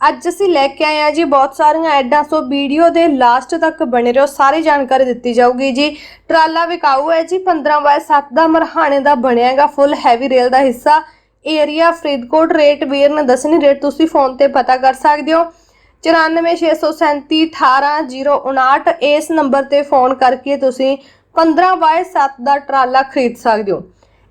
ਅੱਜ ਅਸੀਂ ਲੈ ਕੇ ਆਏ ਹਾਂ ਜੀ ਬਹੁਤ ਸਾਰੀਆਂ ਐਡਾਂ, ਸੋ ਵੀਡੀਓ ਦੇ ਲਾਸਟ ਤੱਕ ਬਣੇ ਰਹੋ, ਸਾਰੀ ਜਾਣਕਾਰੀ ਦਿੱਤੀ ਜਾਊਗੀ ਜੀ। ਟਰਾਲਾ ਵਿਕਾਊ ਹੈ ਜੀ 15 ਬਾਏ 7 ਦਾ ਮਰਹਾਣੇ ਦਾ ਬਣਿਆਗਾ ਫੁੱਲ ਹੈਵੀ ਰੇਲ ਦਾ ਹਿੱਸਾ। ਏਰੀਆ ਫਰੀਦਕੋਟ ਰੇਟ ਵੀਰ ਨੇ ਦੱਸਣੀ ਰੇਟ ਤੁਸੀਂ ਫੋਨ ਤੇ ਪਤਾ ਕਰ ਸਕਦੇ ਹੋ। 9467318059 ਇਸ ਨੰਬਰ ਤੇ ਫੋਨ ਕਰਕੇ ਤੁਸੀਂ 15 ਬਾਏ 7 ਦਾ ਟਰਾਲਾ ਖਰੀਦ ਸਕਦੇ ਹੋ।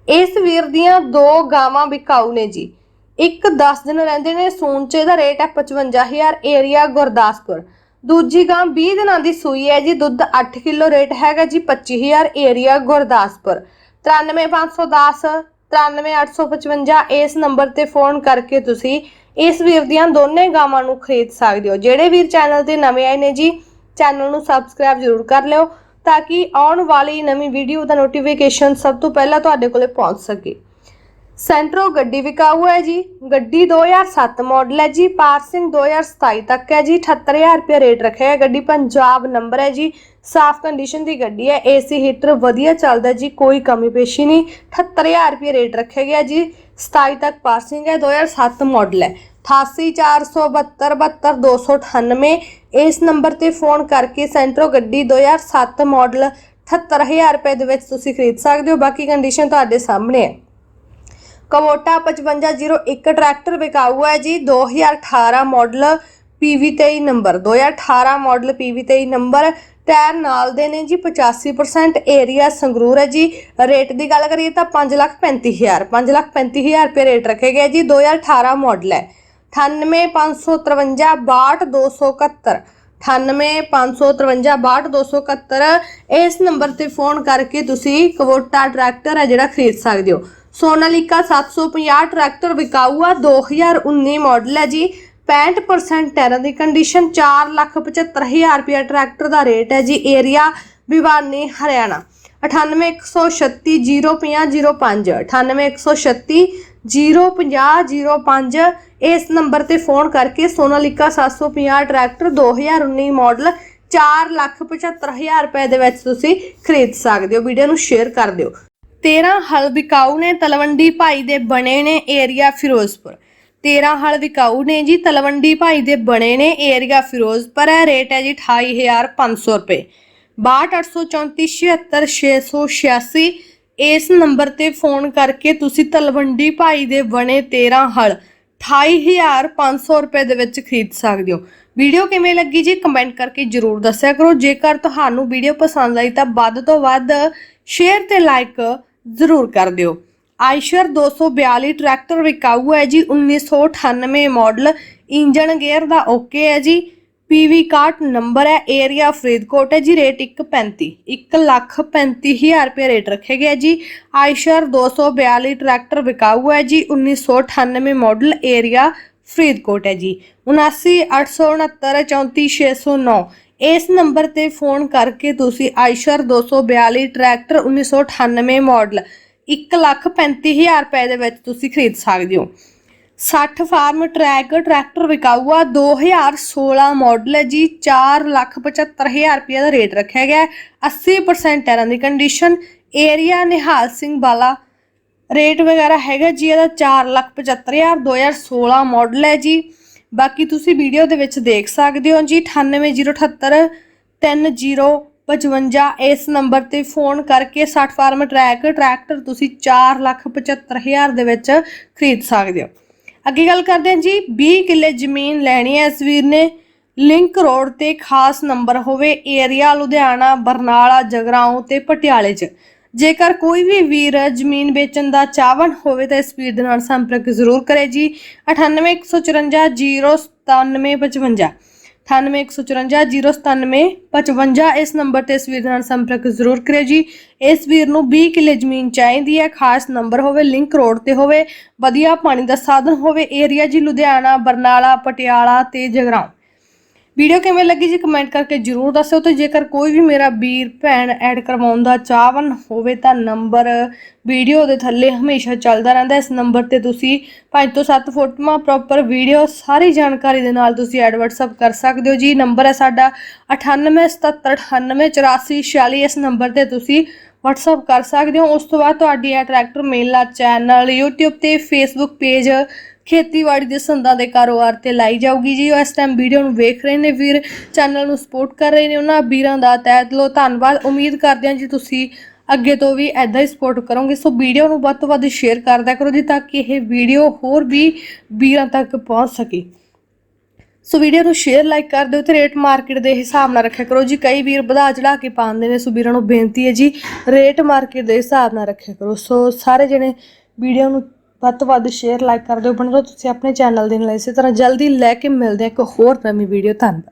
ਇਸ ਵੀਰ ਦੀਆਂ ਦੋ ਗਾਵਾਂ ਵਿਕਾਊ ਨੇ ਜੀ। ਇੱਕ 10 ਦਿਨ ਰਹਿੰਦੇ ਨੇ ਸੂਨਚੇ ਦਾ ਰੇਟ ਹੈ 55000 ਏਰੀਆ ਗੁਰਦਾਸਪੁਰ। ਦੂਜੀ ਗਾਂ 20 ਦਿਨਾਂ ਦੀ ਸੂਈ ਹੈ ਜੀ, ਦੁੱਧ 8 ਕਿਲੋ ਰੇਟ ਹੈਗਾ ਜੀ 25000 ਏਰੀਆ ਗੁਰਦਾਸਪੁਰ। 93510 93855 ਇਸ ਨੰਬਰ ਤੇ ਫੋਨ ਕਰਕੇ ਤੁਸੀਂ ਇਸ ਵੀਰ ਦੀਆਂ ਦੋਨੇ ਗਾਵਾਂ ਨੂੰ ਖਰੀਦ ਸਕਦੇ ਹੋ। ਜਿਹੜੇ ਵੀਰ ਚੈਨਲ ਤੇ ਨਵੇਂ ਆਏ ਨੇ ਜੀ ਚੈਨਲ ਨੂੰ ਸਬਸਕ੍ਰਾਈਬ ਜ਼ਰੂਰ ਕਰ ਲਿਓ, ਤਾਂ ਕਿ ਆਉਣ ਵਾਲੀ ਨਵੀਂ ਵੀਡੀਓ ਦਾ ਨੋਟੀਫਿਕੇਸ਼ਨ ਸਭ ਤੋਂ ਪਹਿਲਾਂ ਤੁਹਾਡੇ ਕੋਲੇ ਪਹੁੰਚ ਸਕੇ। ਸੈਂਟਰੋ ਗੱਡੀ ਵਿਕਾਊ ਹੈ ਜੀ। ਗੱਡੀ 2007 ਮਾਡਲ ਹੈ ਜੀ। ਪਾਰਸਿੰਗ 2027 ਤੱਕ ਹੈ ਜੀ। 78000 ਰੁਪਏ ਰੇਟ ਰੱਖਿਆ ਹੈ। ਗੱਡੀ ਪੰਜਾਬ ਨੰਬਰ ਹੈ ਜੀ। ਸਾਫ਼ ਕੰਡੀਸ਼ਨ ਦੀ ਗੱਡੀ ਹੈ। ਏਸੀ ਹੀਟਰ ਵਧੀਆ ਚੱਲਦਾ ਜੀ। ਕੋਈ ਕਮੀ ਪੇਸ਼ੀ ਨਹੀਂ। 78000 ਰੁਪਏ ਰੇਟ ਰੱਖਿਆ ਗਿਆ ਜੀ। 27 ਤੱਕ ਪਾਰਸਿੰਗ ਹੈ। 2007 ਮਾਡਲ ਹੈ। 8847272298 ਇਸ ਨੰਬਰ ਤੇ ਫੋਨ ਕਰਕੇ ਸੈਂਟਰੋ ਗੱਡੀ 2007 ਮਾਡਲ 78000 ਰੁਪਏ ਦੇ ਵਿੱਚ ਤੁਸੀਂ ਖਰੀਦ ਸਕਦੇ ਹੋ। ਬਾਕੀ ਕੰਡੀਸ਼ਨ ਤੁਹਾਡੇ ਸਾਹਮਣੇ ਹੈ। ਕਵੋਟਾ 5501 ਟਰੈਕਟਰ ਵਿਕਾਊ ਹੈ ਜੀ 2018 model PV23 number 2018 model PV23 number, tyre ਨਾਲ ਦੇ ਨੇ ਜੀ 85% ਏਰੀਆ ਸੰਗਰੂਰ ਹੈ ਜੀ। ਰੇਟ ਦੀ ਗੱਲ ਕਰੀਏ ਤਾਂ 535000 535000 ਰੁਪਏ ਰੇਟ ਰੱਖੇ ਗਏ ਜੀ 2018 ਮਾਡਲ ਹੈ। 9855562271 9855562271 ਇਸ ਨੰਬਰ ਤੇ ਫੋਨ ਕਰਕੇ ਤੁਸੀਂ ਕਵੋਟਾ ਟਰੈਕਟਰ ਹੈ ਜਿਹੜਾ ਖਰੀਦ ਸਕਦੇ ਹੋ। ਸੋਨਾਲੀਕਾ 750 ਟਰੈਕਟਰ ਵਿਕਾਊ ਆ 2019 ਮਾਡਲ ਹੈ ਜੀ। 65% ਟਾਇਰਾਂ ਦੀ ਕੰਡੀਸ਼ਨ 475000 ਰੁਪਏ ਟਰੈਕਟਰ ਦਾ ਰੇਟ ਹੈ ਜੀ ਏਰੀਆ ਵਿਵਾਨੀ ਹਰਿਆਣਾ। 9816305005 9816305005 ਇਸ ਨੰਬਰ ਤੇ ਫੋਨ ਕਰਕੇ ਸੋਨਾਲੀਕਾ 750 ਟਰੈਕਟਰ 2019 ਮਾਡਲ 475000 ਰੁਪਏ ਦੇ ਵਿੱਚ ਤੁਸੀਂ ਖਰੀਦ ਸਕਦੇ ਹੋ। ਵੀਡੀਓ ਨੂੰ ਸ਼ੇਅਰ ਕਰ ਦਿਓ। 13 ਹਲ ਵਿਕਾਊ ਨੇ ਤਲਵੰਡੀ ਭਾਈ ਦੇ ਬਣੇ ਨੇ ਏਰੀਆ ਫਿਰੋਜ਼ਪੁਰ। 13 ਹਲ ਵਿਕਾਊ ਨੇ ਜੀ ਤਲਵੰਡੀ ਭਾਈ ਦੇ ਬਣੇ ਨੇ ਏਰੀਆ ਫਿਰੋਜ਼ਪੁਰ। ਹੈ ਰੇਟ ਹੈ ਜੀ 28500 ਰੁਪਏ। 6283767686 ਇਸ ਨੰਬਰ ਤੇ ਫੋਨ ਕਰਕੇ ਤੁਸੀਂ ਤਲਵੰਡੀ ਭਾਈ ਦੇ ਬਣੇ 13 ਹਲ 28500 ਰੁਪਏ ਦੇ ਵਿੱਚ ਖਰੀਦ ਸਕਦੇ ਹੋ। ਵੀਡੀਓ ਕਿਵੇਂ ਲੱਗੀ ਜੀ ਕਮੈਂਟ ਕਰਕੇ ਜਰੂਰ ਦੱਸਿਆ ਕਰੋ। ਜੇਕਰ ਤੁਹਾਨੂੰ ਵੀਡੀਓ ਪਸੰਦ ਆਈ ਤਾਂ ਵੱਧ ਤੋਂ ਵੱਧ ਸ਼ੇਅਰ ਤੇ ਲਾਈਕ ਜ਼ਰੂਰ ਕਰ ਦਿਓ। ਆਇਸ਼ਰ 242 ਟਰੈਕਟਰ ਵਿਕਾਊ ਹੈ ਜੀ। 1998 ਮਾਡਲ ਇੰਜਨ ਗੇਅਰ ਦਾ ਓਕੇ ਹੈ ਜੀ। ਪੀਵੀ ਕਾਰਟ ਨੰਬਰ ਹੈ। ਏਰੀਆ ਫਰੀਦਕੋਟ ਹੈ ਜੀ। ਰੇਟ 135 1 ਲੱਖ 35000 ਰੁਪਏ ਰੇਟ ਰੱਖੇ ਗਿਆ ਜੀ। ਆਇਸ਼ਰ 242 ਟਰੈਕਟਰ ਵਿਕਾਊ ਹੈ ਜੀ। 1998 ਮਾਡਲ ਏਰੀਆ ਫਰੀਦਕੋਟ ਹੈ ਜੀ। 7986934609 ਇਸ ਨੰਬਰ ਤੇ ਫੋਨ ਕਰਕੇ ਤੁਸੀਂ ਆਇਸ਼ਰ 242 ਟਰੈਕਟਰ 1998 ਮਾਡਲ 135000 ਰੁਪਏ ਦੇ ਵਿੱਚ ਤੁਸੀਂ ਖਰੀਦ ਸਕਦੇ ਹੋ। 60 ਫਾਰਮ ਟਰੈਕ, ਟਰੈਕਟਰ ਵਿਕਾਊ ਆ 2016 ਮਾਡਲ ਹੈ ਜੀ 475000 ਰੁਪਏ ਦਾ ਰੇਟ ਰੱਖਿਆ ਗਿਆ ਹੈ। 80% ਟਾਇਰਾਂ ਦੀ condition area Nihal Singh Wala rate ਵਗੈਰਾ ਹੈਗਾ ਜੀ, ਇਹਦਾ 475000 2016 ਮਾਡਲ ਹੈ ਜੀ। ਬਾਕੀ ਤੁਸੀਂ ਵੀਡੀਓ ਦੇ ਵਿੱਚ ਦੇਖ ਸਕਦੇ ਹੋ ਜੀ 98078 3055 ਇਸ ਨੰਬਰ ਤੇ ਫੋਨ ਕਰਕੇ 60 ਫਾਰਮ ਟਰੈਕ, ਟਰੈਕਟਰ ਤੁਸੀਂ 475000 ਦੇ ਵਿੱਚ ਖਰੀਦ ਸਕਦੇ ਹੋ। ਅੱਗੇ ਗੱਲ ਕਰਦੇ ਹਾਂ ਜੀ 20 ਕਿੱਲੇ ਜ਼ਮੀਨ ਲੈਣੀ ਹੈ ਇਸ ਵੀਰ ਨੇ। ਲਿੰਕ ਰੋਡ ਤੇ ਖਾਸ ਨੰਬਰ ਹੋਵੇ ਏਰੀਆ ਲੁਧਿਆਣਾ, ਬਰਨਾਲਾ, ਜਗਰਾਉਂ ਤੇ ਪਟਿਆਲੇ 'ਚ। ਜੇਕਰ ਕੋਈ ਵੀ ਵੀਰ ਜ਼ਮੀਨ ਵੇਚਣ ਦਾ ਚਾਹਵਨ ਹੋਵੇ ਤਾਂ ਇਸ ਵੀਰ ਦੇ ਨਾਲ ਸੰਪਰਕ ਜ਼ਰੂਰ ਕਰੇ ਜੀ। 9814509755 9814509755 ਇਸ ਨੰਬਰ ਤੇ ਇਸ ਵੀਰ ਦੇ ਨਾਲ ਸੰਪਰਕ ਜ਼ਰੂਰ ਕਰੇ ਜੀ। ਇਸ ਵੀਰ ਨੂੰ 20 ਕਿੱਲੇ ਜ਼ਮੀਨ ਚਾਹੀਦੀ ਹੈ, ਖਾਸ ਨੰਬਰ ਹੋਵੇ, ਲਿੰਕ ਰੋਡ ਤੇ ਹੋਵੇ, ਵਧੀਆ ਪਾਣੀ ਦਾ ਸਾਧਨ ਹੋਵੇ, ਏਰੀਆ ਜੀ ਲੁਧਿਆਣਾ, ਬਰਨਾਲਾ, ਪਟਿਆਲਾ ਤੇ ਜਗਰਾਉਂ। ਵੀਡੀਓ ਕਿਵੇਂ ਲੱਗੀ ਜੀ ਕਮੈਂਟ ਕਰਕੇ ਜਰੂਰ ਦੱਸਿਓ ਤੇ ਜੇਕਰ ਕੋਈ ਵੀ ਮੇਰਾ ਵੀਰ, ਭੈਣ ਐਡ ਕਰਵਾਉਣ ਦਾ ਚਾਹਵਨ ਹੋਵੇ ਤਾਂ ਨੰਬਰ ਵੀਡੀਓ ਦੇ ਥੱਲੇ ਹਮੇਸ਼ਾ ਚੱਲਦਾ ਰਹਿੰਦਾ। ਇਸ ਨੰਬਰ ਤੇ ਤੁਸੀਂ 5 ਤੋਂ 7 ਫੋਟੋਆਂ ਪ੍ਰੋਪਰ ਵੀਡੀਓ, ਸਾਰੀ ਜਾਣਕਾਰੀ ਦੇ ਨਾਲ ਤੁਸੀਂ ਐਡ WhatsApp ਕਰ ਸਕਦੇ ਹੋ ਜੀ। ਨੰਬਰ ਹੈ ਸਾਡਾ 9877988446 ਇਸ ਨੰਬਰ ਤੇ ਤੁਸੀਂ WhatsApp ਕਰ ਸਕਦੇ ਹੋ। ਉਸ ਤੋਂ ਬਾਅਦ ਤੁਹਾਡੀ ਇਹ ਟਰੈਕਟਰ ਮੇਲਾ ਚੈਨਲ YouTube ਤੇ Facebook ਪੇਜ ਖੇਤੀਬਾੜੀ ਦੇ ਸੰਦਾਂ ਦੇ ਕਾਰੋਬਾਰ ਤੇ ਲਾਈ ਜਾਊਗੀ ਜੀ। ਉਹ ਇਸ ਟਾਈਮ ਵੀਡੀਓ ਨੂੰ ਵੇਖ ਰਹੇ ਨੇ ਵੀਰ ਚੈਨਲ ਨੂੰ ਸਪੋਰਟ ਕਰ ਰਹੇ ਨੇ ਉਹਨਾਂ ਵੀਰਾਂ ਦਾ। ਤਹਿ ਦਿਲੋਂ ਧੰਨਵਾਦ। ਉਮੀਦ ਕਰਦੇ ਹਾਂ ਜੀ ਤੁਸੀਂ ਅੱਗੇ ਤੋਂ ਵੀ ਐਦਾਂ ਹੀ ਸਪੋਰਟ ਕਰੋਗੇ। ਸੋ ਵੀਡੀਓ ਨੂੰ ਵੱਧ ਤੋਂ ਵੱਧ ਸ਼ੇਅਰ ਕਰਦਿਆ ਕਰੋ ਜੀ ਤਾਂ ਕਿ ਇਹ ਵੀਡੀਓ ਹੋਰ ਵੀ ਵੀਰਾਂ ਤੱਕ ਪਹੁੰਚ ਸਕੇ। ਸੋ ਵੀਡੀਓ ਨੂੰ ਸ਼ੇਅਰ ਲਾਈਕ ਕਰ ਦਿਓ ਤੇ ਰੇਟ ਮਾਰਕੀਟ ਦੇ ਹਿਸਾਬ ਨਾਲ ਰੱਖਿਆ ਕਰੋ ਜੀ। ਕਈ ਵੀਰ ਵਧਾ ਚੜਾ ਕੇ ਪਾਉਂਦੇ ਨੇ। ਸੋ ਵੀਰਾਂ ਨੂੰ ਬੇਨਤੀ ਹੈ ਜੀ ਰੇਟ ਮਾਰਕੀਟ ਦੇ ਹਿਸਾਬ ਨਾਲ ਰੱਖਿਆ ਕਰੋ। ਸੋ ਸਾਰੇ ਜਣੇ ਵੀਡੀਓ ਨੂੰ ਵੱਧ ਤੋਂ ਵੱਧ ਸ਼ੇਅਰ ਲਾਈਕ ਕਰ ਦਿਓ। ਬਣ ਰਹੋ ਤੁਸੀਂ ਆਪਣੇ ਚੈਨਲ ਦੇ ਨਾਲ ਇਸੇ ਤਰ੍ਹਾਂ ਜਲਦੀ ਲੈ ਕੇ ਮਿਲਦੇ ਹਾਂ ਇੱਕ ਹੋਰ ਨਵੀਂ ਵੀਡੀਓ ਧੰਨਵਾਦ।